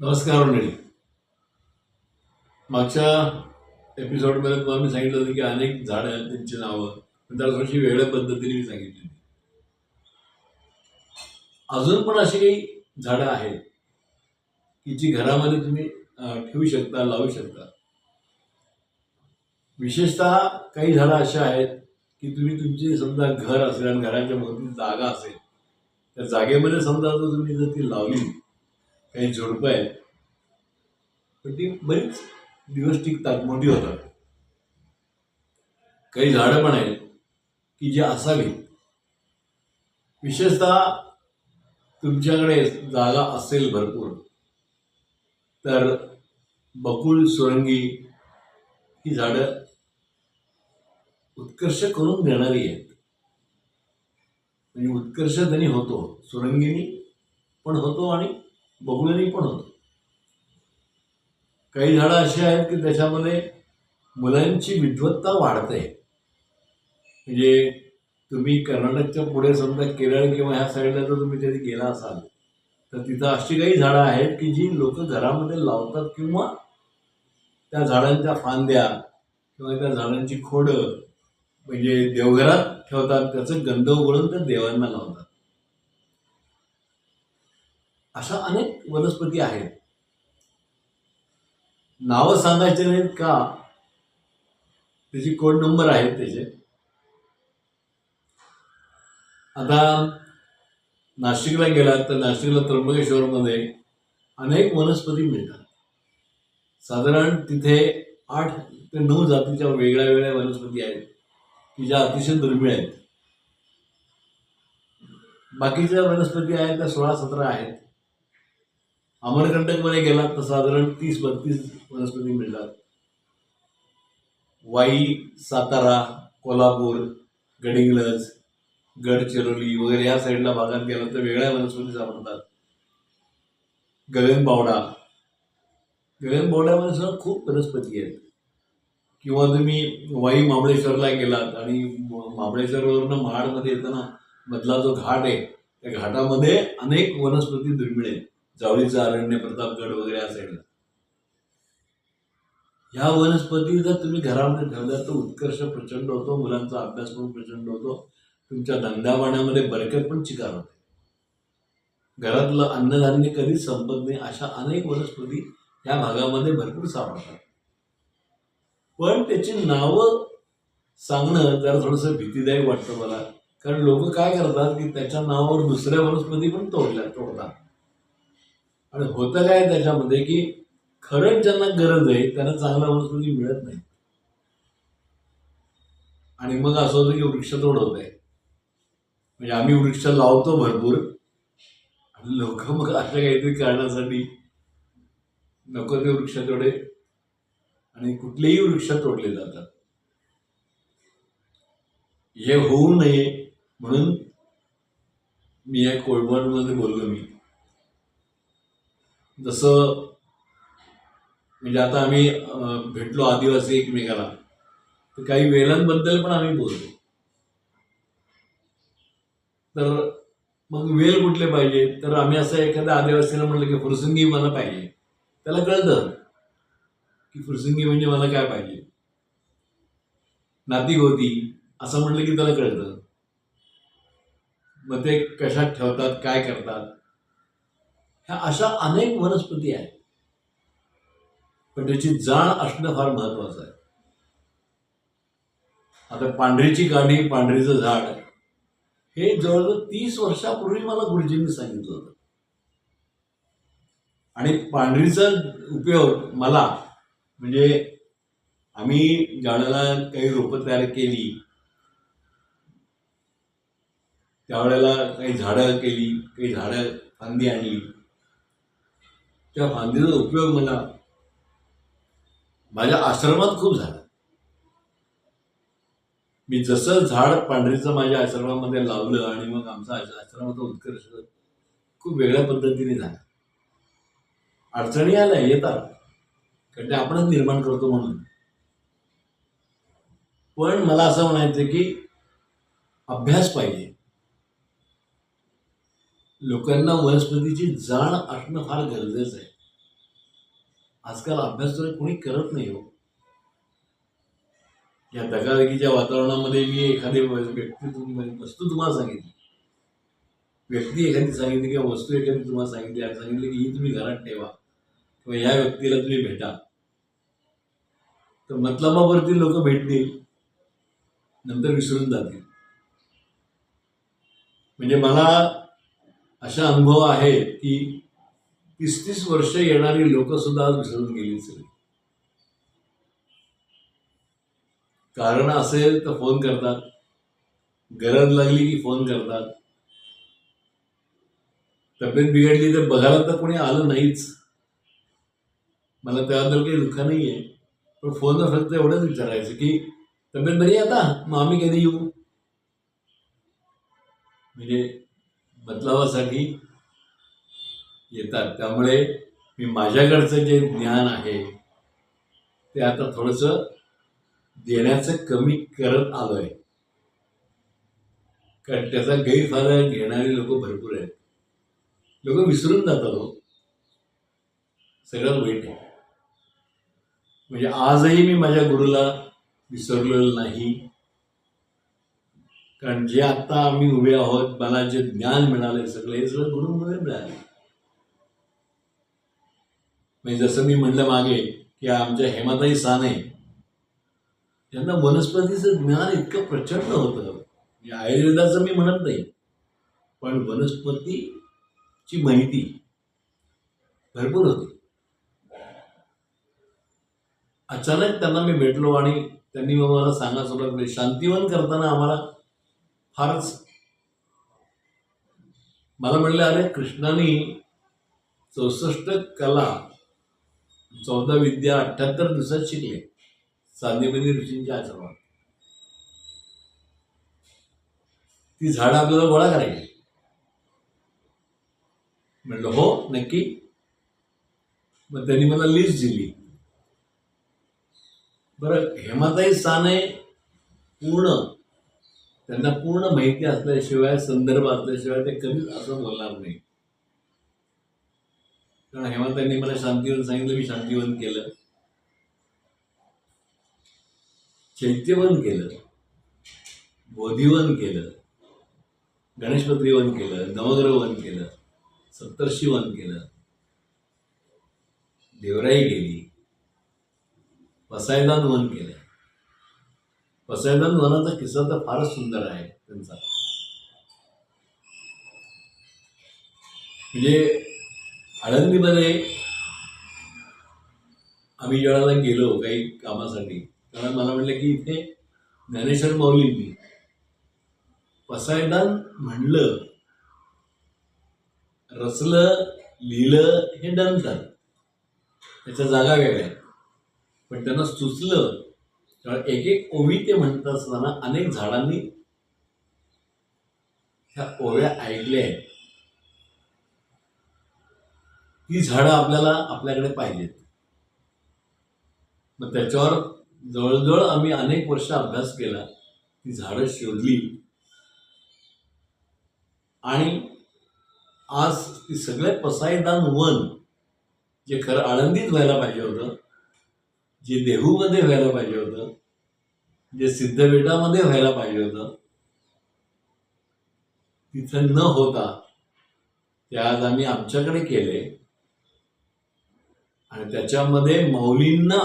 नमस्कार मंडळी. मागच्या एपिसोडमध्ये तुम्हाला मी सांगितलं होतं की अनेक झाडं आहेत त्यांची नावं. पण त्याला थोडीशी वेगळ्या पद्धतीने मी सांगितली. अजून पण अशी काही झाडं आहेत की जी घरामध्ये तुम्ही ठेवू शकता लावू शकता. विशेषतः काही झाडं अशा आहेत की तुम्ही तुमची समजा घर असेल आणि घराच्या मोठी जागा असेल त्या जागेमध्ये समजा जर तुम्ही जर ती लावली काही झुडपं आहेत. पण ती बरीच दिवस टिकतात मोठी होतात. काही झाडं पण आहेत की जी असावी विशेषतः तुमच्याकडे जागा असेल भरपूर. तर बकुळ सुरंगी ही झाडं उत्कर्ष करून देणारी आहेत. म्हणजे उत्कर्ष त्यांनी होतो सुरंगीनी पण होतो आणि बगुळ्यानी पण होतो. काही झाडं अशी आहेत की त्याच्यामध्ये मुलांची विद्वत्ता वाढते. म्हणजे तुम्ही कर्नाटकच्या पुढे समजा केरळ किंवा ह्या साईडला जर तुम्ही कधी गेला असाल तर तिथं अशी काही झाडं आहेत की जी लोक घरामध्ये लावतात किंवा त्या झाडांच्या फांद्या किंवा त्या झाडांची खोडं म्हणजे देवघरात ठेवतात त्याचं गंध उघडून त्या देवांना लावतात. अशा अनेक वनस्पती आहेत. नावं सांगायचे नाहीत का? त्याची कोड नंबर आहेत त्याचे. आता नाशिकला गेलात तर नाशिकला त्र्यंबकेश्वरमध्ये अनेक वनस्पती मिळतात. साधारण तिथे आठ ते नऊ जातीच्या वेगळ्या वेगळ्या वनस्पती आहेत की ज्या अतिशय दुर्मिळ आहेत. बाकीच्या वनस्पती आहेत त्या सोळा सतरा आहेत. अमरकंटकमध्ये गेलात तर साधारण तीस बत्तीस वनस्पती मिळतात. वाई सातारा कोल्हापूर गडिंग्लज गडचिरोली वगैरे या साईडला भागात गेला तर वेगळ्या वनस्पती सापडतात. गगनबावडा. गगनबावड्यामध्ये सुद्धा खूप वनस्पती आहेत. किंवा तुम्ही वाई महाबळेश्वरला गेलात आणि महाबळेश्वरवरून महाडमध्ये येताना मधला जो घाट आहे त्या घाटामध्ये अनेक वनस्पती दुर्मिळ आहेत. जावळीचं अरण्य प्रतापगड वगैरे या ह्या वनस्पती जर तुम्ही घरामध्ये ठेवल्या तर उत्कर्ष प्रचंड होतो मुलांचा अभ्यास पण प्रचंड होतो तुमच्या धंदावाण्यामध्ये बरकत पण चिकार होते. घरातलं अन्नधान्य कधीच संपत नाही अशा अनेक वनस्पती या भागामध्ये भरपूर सापडतात. पण त्याची नावं सांगणं जरा थोडंसं भीतीदायक वाटतं मला. कारण लोक काय करतात की त्याच्या नावावर दुसऱ्या वनस्पती पण तोडल्या तोडतात. आणि होतं काय त्याच्यामध्ये की खरंच ज्यांना गरज आहे त्यांना चांगल्या वनस्पती मिळत नाही. आणि मग असं होतं की वृक्षतोड होत आहे. म्हणजे आम्ही वृक्ष लावतो भरपूर. आणि लोक मग अशा काहीतरी कारणासाठी नको ते वृक्ष तोडे. आणि कुठलेही वृक्ष तोडले जातात. हे होऊ नये म्हणून मी या कोळवणमध्ये बोललो मी. जसं म्हणजे आता आम्ही भेटलो आदिवासी एकमेकाला. तर काही वेलांबद्दल पण आम्ही बोलतो. तर मग वेल कुठले पाहिजे? तर आम्ही असं एखाद्या आदिवासीला म्हटलं की फुरसुंगी मला पाहिजे. त्याला कळतं की फुरसुंगी म्हणजे मला काय पाहिजे. नाती होती असं म्हटलं की त्याला कळतं. मग ते कशात ठेवतात काय करतात? ह्या अशा अनेक वनस्पती आहेत. पण त्याची जाण असणं फार महत्वाचं आहे. आता पांढरीची गाडी पांढरीचं झाड हे जवळजवळ तीस वर्षापूर्वी मला गुरुजींनी सांगितलं होतं. आणि पांढरीचा उपयोग मला म्हणजे आम्ही झाडाला काही रोपं तयार केली त्यावेळेला काही झाडं केली काही झाडं फांदी आणली त्या फांदीचा उपयोग मला माझ्या आश्रमात खूप झाला. मी जसं झाड पांढरीचं माझ्या आश्रमामध्ये लावलं आणि मग आमचा आश्रमाचा उत्कर्ष खूप वेगळ्या पद्धतीने झाला. अडचणी आल्या येतात कारण ते आपणच निर्माण करतो म्हणून. पण मला असं म्हणायचं की अभ्यास पाहिजे. लोकांना वनस्पतीची जाण असणं फार गरजेचं आहे. आजकाल अभ्यास तर कोणी करत नाही हो. या दगादगीच्या वातावरणामध्ये मी एखादी व्यक्ती वस्तू तुम्हाला सांगितली. व्यक्ती एखादी सांगितली किंवा वस्तू एखादी तुम्हाला सांगितली. आणि सांगितली की ही तुम्ही घरात ठेवा. किंवा या व्यक्तीला तुम्ही भेटा. तर मतलबावरती लोक भेटतील. नंतर विसरून जातील. म्हणजे मला अशा अनुभव आहेत की तीस तीस वर्ष येणारी लोक सुद्धा आज विसरून गेली सगळी कारण असेल तर फोन करतात. गरज लागली की फोन करतात. तब्येत बिघडली तर बघायला तर कोणी आलं नाहीच. मला त्याबद्दल काही दुःख नाही आहे पण फोनवर फक्त एवढंच विचारायचं की तब्येत बरी आहे आता? मग आम्ही कधी येऊ? म्हणजे बदलावासाठी येतात. त्यामुळे मी माझ्याकडचं जे ज्ञान आहे ते आता थोडंसं देण्याचं कमी करत आलो आहे कारण त्याचा गैरफायदा घेणारी लोक भरपूर आहेत. लोक विसरून जातात हो. सगळ्यात वाईट आहे. म्हणजे आजही मी माझ्या गुरुला विसरलेलो नाही. कारण जे आता आम्ही उभे आहोत मला जे ज्ञान मिळाले सगळे हे सगळं गुरुमुळे मिळाले म्हणजे जसं मी म्हणलं मागे की आमच्या हेमाताई साने यांना वनस्पतीचं ज्ञान इतकं प्रचंड होतं. म्हणजे आयुर्वेदाचं मी म्हणत नाही पण वनस्पतीची माहिती भरपूर होती. अचानक त्यांना मी भेटलो आणि त्यांनी मग मला सांगा सुरुवात केली. शांतिवन करताना आम्हाला फारच. मला म्हणलं अरे कृष्णाने चौसष्ट कला चौदा विद्या अठ्ठ्याहत्तर दिवसात शिकले. चांदीमनी ऋषींच्या आश्रमात ती झाडं आपल्याला गोळा करायची. म्हणलं हो नक्की. मग त्यांनी मला लिस्ट दिली. बरं हेमाताई साने पूर्ण त्यांना पूर्ण माहिती असल्याशिवाय संदर्भ असल्याशिवाय ते कधीच असं बोलणार नाही. कारण हेमाताईंनी मला शांतीवन सांगितलं मी शांतीवन केलं. चैत्यवन केलं. बोधिवन केलं. गणेशपत्रीवन केलं. नवग्रहवन केलं. सप्तर्षीवन केलं. देवराई गेली. वसायदान वन केलं. पसायदान वनाचा किस्सा तर फारच सुंदर आहे त्यांचा. म्हणजे आळंदीमध्ये आम्ही जेव्हा गेलो काही कामासाठी कारण मला म्हटलं की इथे ज्ञानेश्वर माऊलींनी पसायदान म्हणलं रचलं लिहिलं हे नंतर त्याच्या जागा वेगळ्या पण त्यांना सुचलं एक एक ओवी ते म्हणत असताना अनेक झाडांनी ह्या ओव्या ऐकल्या आहेत. ती झाडं आपल्याला आपल्याकडे पाहिजेत मग त्याच्यावर जवळजवळ आम्ही अनेक वर्ष अभ्यास केला ती झाडं शोधली. आणि आज ती सगळे पसायदान वन जे खरं आळंदीत व्हायला पाहिजे होतं जे देहूमध्ये व्हायला पाहिजे होतं जे सिद्धपीठामध्ये व्हायला पाहिजे होतं तिथं न होता ते आज आम्ही आमच्याकडे केले. आणि त्याच्यामध्ये माऊलींना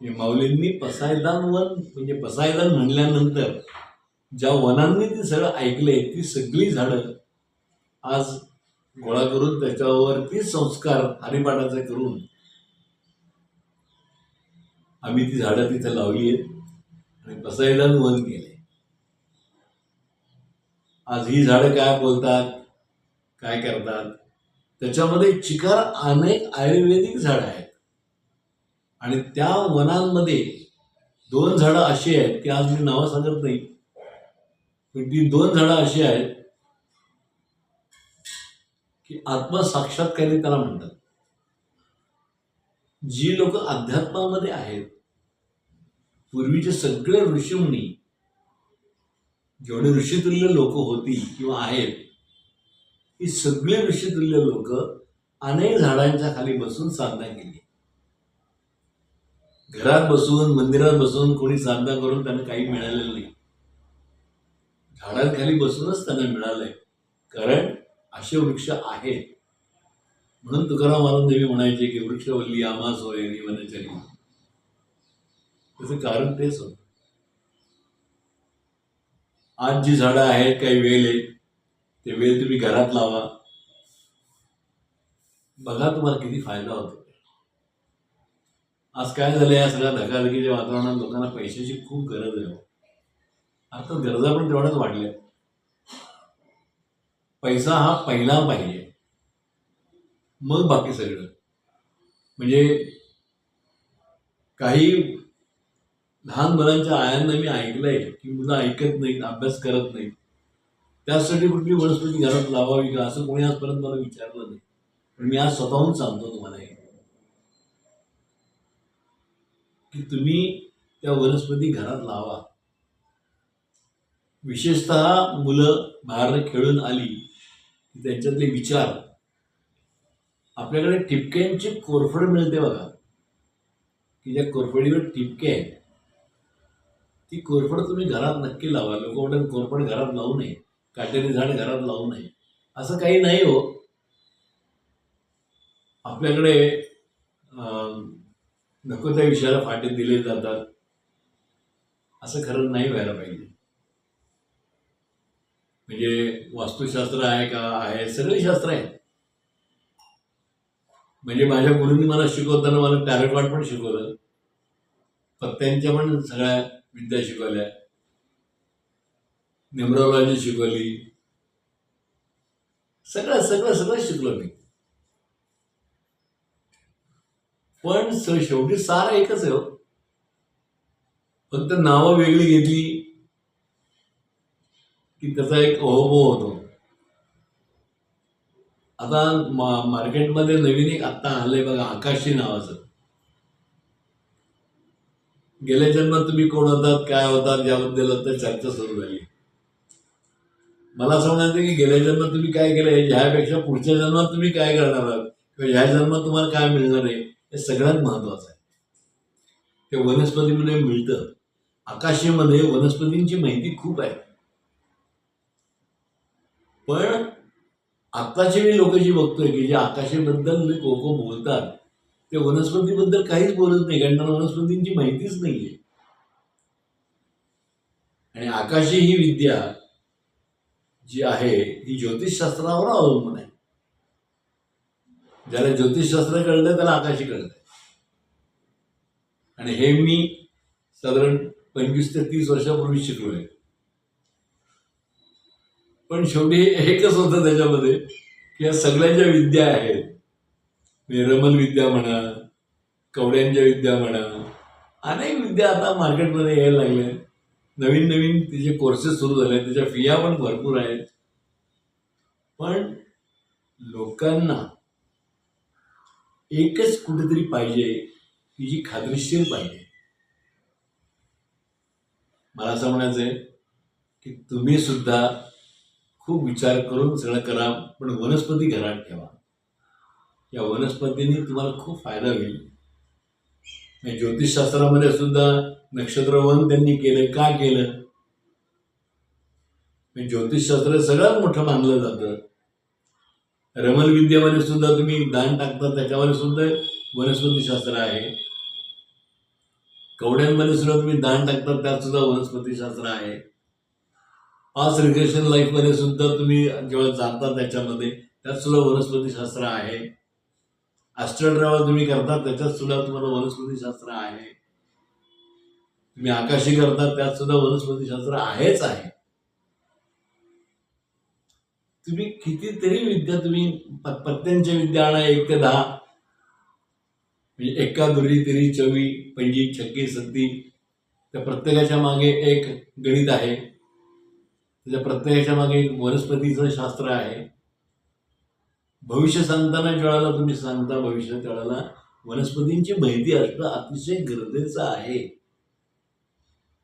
माऊलींनी म्हणजे पसायदान वन म्हणजे पसायदान म्हणल्यानंतर ज्या वनांनी ती सगळं ऐकले ती सगळी झाडं आज गोळा करून त्याच्यावरती संस्कार हरिपाठाचे करून आम्ही ती झाडं तिथं लावली आहेत आणि पसायदान वन केले आज ही झाडं काय बोलतात काय करतात? त्याच्यामध्ये चिकार अनेक आयुर्वेदिक झाडं आहेत. आणि त्या वनांमध्ये दोन झाडं अशी आहेत की आज मी नावं सांगत नाही पण ती दोन झाडं अशी आहेत की आत्मसाक्षात्कारी त्याला म्हणतात. जी लोक अध्यात्मामध्ये आहेत पूर्वीचे सगळे ऋषीमुनी जेवढे ऋषितुल्य लोक होती किंवा आहेत ही सगळे ऋषितुल्य लोक अनेक झाडांच्या खाली बसून साधना केली. घरात बसून मंदिरात बसून कोणी साधना करून त्यांना काही मिळालेलं नाही. झाडांखाली बसूनच त्यांना मिळालंय. कारण असे वृक्ष आहेत. म्हणून तुकाराम महाराज नेहमी म्हणायचे की वृक्षवल्ली आमा आणि वनचरी त्याचं कारण तेच होतं. आज जी झाडं आहेत काही वेल आहेत ते वेल तुम्ही घरात लावा. बघा तुम्हाला किती फायदा होतो. आज काय झालं या सगळ्या धकाधकीच्या वातावरणात लोकांना पैशाची खूप गरज आहे. अर्थात गरजा पण तेवढ्याच वाढल्या पैसा हा पहिला पाहिजे. मग बाकी सगळं. म्हणजे काही लहान मुलांच्या आयांना मी ऐकलंय की मुलं ऐकत नाहीत अभ्यास करत नाहीत. त्यासाठी कुठली वनस्पती घरात लावावी का? असं कोणी आजपर्यंत मला विचारलं नाही. पण मी आज स्वतःहून सांगतो तुम्हाला हे. की तुम्ही त्या वनस्पती घरात लावा. विशेषतः मुलं बाहेर खेळून आली की त्यांच्यातले विचार आपल्याकडे ठिपक्यांची कोरफड मिळते बघा. की ज्या कोरफडीवर ठिपके आहेत ती कोरफड तुम्ही घरात नक्की लावा. लोक म्हणतात कोरफड घरात लावू नये. काटेरी झाड घरात लावू नये. असं काही नाही हो. आपल्याकडे अं, नको त्या विषयाला फाटे दिले जातात. असं खरं नाही व्हायला पाहिजे. म्हणजे वास्तुशास्त्र आहे का? आहे. सगळे शास्त्र आहेत. म्हणजे माझ्या गुरुंनी मला शिकवताना मला टॅरोकॉट पण शिकवलं. पत्त्यांच्या पण सगळ्या विद्या शिकवल्या. न्युमरोलॉजी शिकवली. सगळं सगळं सगळं शिकलो मी. पण शेवटी सार एकच आहे हो. फक्त नावं वेगळी घेतली की त्याचा एक अहोभो होतो. आता मा- मार्केटमध्ये नवीन एक आत्ता आलंय बघा आकाशी नावाचं. गेल्या जन्मात तुम्ही कोण होतात काय होतात याबद्दल आता चर्चा सुरू झाली. मला असं म्हणायचं की गेल्या जन्मात तुम्ही काय केलंय ह्यापेक्षा पुढच्या जन्मात तुम्ही काय करणार आहात? किंवा ह्या जन्मात तुम्हाला काय मिळणार आहे? हे सगळ्यात महत्वाचं आहे. ते वनस्पतीमध्ये मिळतं. आकाशीमध्ये वनस्पतींची माहिती खूप आहे. पण आत्ताची मी लोक जी बघतोय की जे आकाशाबद्दल लोक बोलतात ते वनस्पतीबद्दल काहीच बोलत नाही कारण त्यांना वनस्पतींची माहितीच नाहीये. आणि आकाशी ही विद्या जी आहे ही ज्योतिषशास्त्रावर अवलंबून आहे. ज्याला ज्योतिषशास्त्र कळलं त्याला आकाशी कळलं आणि हे मी साधारण पंचवीस ते तीस वर्षापूर्वी शिकलोय. पण शेवटी एकच होतं त्याच्यामध्ये की या सगळ्या ज्या विद्या आहेत म्हणजे रमल विद्या म्हणा कवड्यांच्या विद्या म्हणा अनेक विद्या आता मार्केटमध्ये यायला लागल्या नवीन नवीन तिचे कोर्सेस सुरू झाले त्याच्या फिया पण भरपूर आहेत. पण लोकांना एकच कुठेतरी पाहिजे की जी खात्रीशीर पाहिजे. मला असं म्हणायचंय की तुम्ही सुद्धा खूप विचार करून सगळं करा पण वनस्पती घरात ठेवा. या वनस्पतींनी तुम्हाला खूप फायदा होईल. ज्योतिषशास्त्रामध्ये सुद्धा नक्षत्रवन त्यांनी केलं का केलं? ज्योतिषशास्त्र सगळ्यात मोठं मानलं जातं. रमलविद्येमध्ये सुद्धा तुम्ही दान टाकता त्याच्यामध्ये सुद्धा वनस्पतीशास्त्र आहे. कवड्यांमध्ये सुद्धा तुम्ही दान टाकता त्यात सुद्धा वनस्पतीशास्त्र आहे. पाच रिक्रेशन लाईफमध्ये सुद्धा तुम्ही जेव्हा जाता त्याच्यामध्ये त्यात सुद्धा वनस्पतीशास्त्र आहे. ॲस्ट्रल तुम्ही करता त्याच्यात सुद्धा तुम्हाला वनस्पतीशास्त्र आहे. तुम्ही आकाशी करता त्यात सुद्धा वनस्पतीशास्त्र आहेच आहे. तुम्ही कितीतरी विद्या तुम्ही प- पत्त्यांच्या विद्या आणा एक ते दहा. म्हणजे एका दुरी तिरी चवी पंजी छक्की सत्ती. त्या प्रत्येकाच्या मागे एक गणित आहे. त्याच्या प्रत्येकाच्या मागे एक वनस्पतीचं शास्त्र आहे. भविष्य सांगताना ज्यावेळेला तुम्ही सांगता भविष्य त्यावेळेला वनस्पतींची माहिती असणं अतिशय गरजेचं आहे.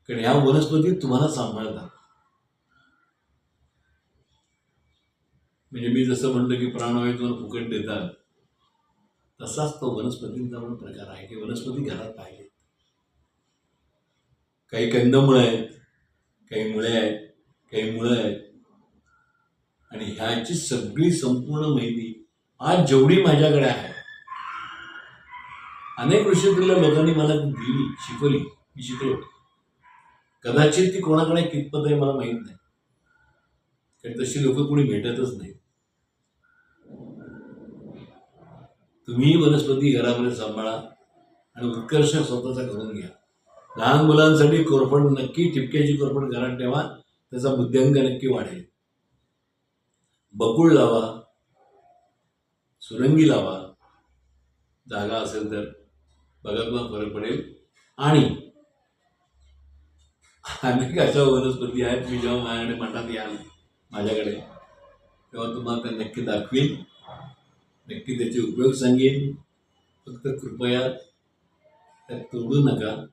कारण ह्या वनस्पती तुम्हाला सांभाळतात. म्हणजे मी जसं म्हणलं की प्राणवायूतून तुम्हाला फुकट देतात तसाच तो वनस्पतींचा पण प्रकार आहे की वनस्पती घरात पाहिजेत. काही कंदमुळं आहेत काही मुळे आहेत काही मुळं आहेत. आणि ह्याची सगळी संपूर्ण माहिती आज जेवढी माझ्याकडे आहे. अनेक ऋषीतल्या लोकांनी मला ती दिली शिकवली मी शिकलो. कदाचित ती कोणाकडे कितपत आहे मला माहीत नाही. कारण तशी लोक कोणी भेटतच नाही. तुम्ही वनस्पती घरामध्ये सांभाळा आणि उत्कर्ष स्वतःचा करून घ्या. लहान मुलांसाठी कोरफड नक्की ठिपक्याची कोरफड घरात ठेवा. त्याचा बुद्ध्यांक नक्की वाढेल. बकुळ लावा सुरंगी लावा. जागा असेल तर बघा फरक पडेल. आणि अनेक अशा वनस्पती आहेत मी जेव्हा माझ्याकडे मठात याल माझ्याकडे तेव्हा तुम्हाला त्या नक्की दाखवीन. नक्की त्याचे उपयोग सांगेन. फक्त कृपया त्यात तोडू नका.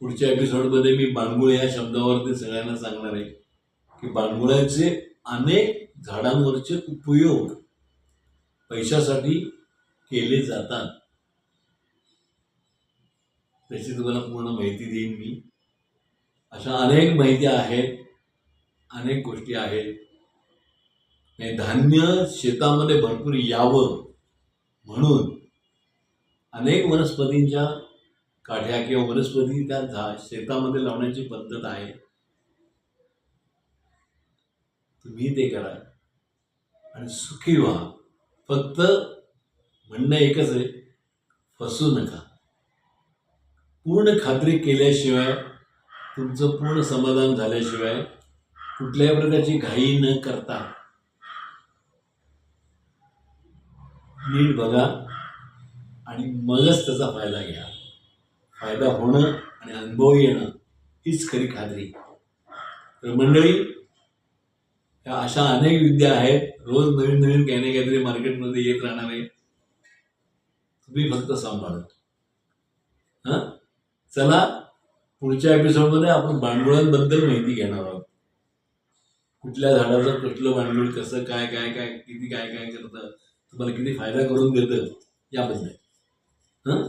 पुढच्या एपिसोडमध्ये मी बाणगुळ या शब्दावरती सगळ्यांना सांगणार आहे की बाणगुळाचे अनेक झाडांवरचे उपयोग पैशासाठी केले जातात. त्याची तुम्हाला पूर्ण माहिती देईन मी. अशा अनेक माहिती आहेत अनेक गोष्टी आहेत. हे धान्य शेतामध्ये भरपूर यावं म्हणून अनेक वनस्पतींच्या काठ्या किंवा वनस्पती त्या झा शेतामध्ये लावण्याची पद्धत आहे. तुम्ही ते करा. आणि सुखी व्हा. फक्त म्हणणं एकच आहे फसू नका. पूर्ण खात्री केल्याशिवाय तुमचं पूर्ण समाधान झाल्याशिवाय कुठल्याही प्रकारची घाई न करता नीट बघा आणि मगच त्याचा फायदा घ्या. फायदा होणं आणि अनुभव येणं हीच खरी खात्री. तर मंडळी या अशा अनेक विद्या आहेत रोज नवीन नवीन काही ना काहीतरी मार्केटमध्ये येत राहणार. आहे तुम्ही फक्त सांभाळा. हां? चला पुढच्या एपिसोडमध्ये आपण भांडवळांबद्दल माहिती घेणार आहोत. कुठल्या झाडाचं कुठलं भांडवल कसं काय काय काय किती काय काय करतं तुम्हाला किती फायदा करून देतं याबद्दल. हां?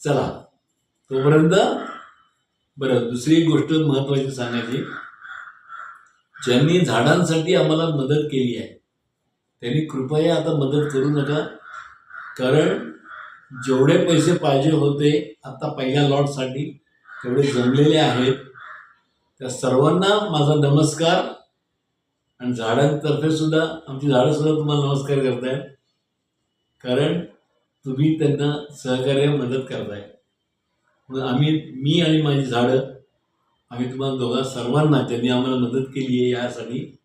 चला. तोपर्यंत बरं दुसरी एक गोष्ट महत्वाची सांगायची. ज्यांनी झाडांसाठी आम्हाला मदत केली आहे त्यांनी कृपया आता मदत करू नका. कारण जेवढे पैसे पाहिजे होते आता पहिल्या लॉटसाठी तेवढे जमलेले आहेत. त्या सर्वांना माझा नमस्कार. आणि झाडांतर्फे सुद्धा आमची झाडंसुद्धा तुम्हाला नमस्कार करतायत. कारण तुम्ही त्यांना सहकार्य मदत करताय म्हणून आम्ही मी आणि माझी झाडं आम्ही तुम्हाला दोघा सर्वांना त्यांनी आम्हाला मदत केली आहे यासाठी.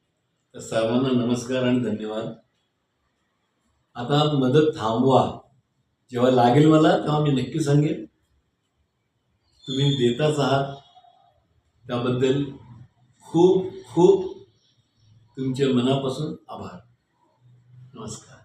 तर सर्वांना नमस्कार आणि धन्यवाद. आता मदत थांबवा. जेव्हा लागेल मला तेव्हा मी नक्की सांगेन. तुम्ही देताच आहात. त्याबद्दल खूप खूप तुमच्या मनापासून आभार. नमस्कार.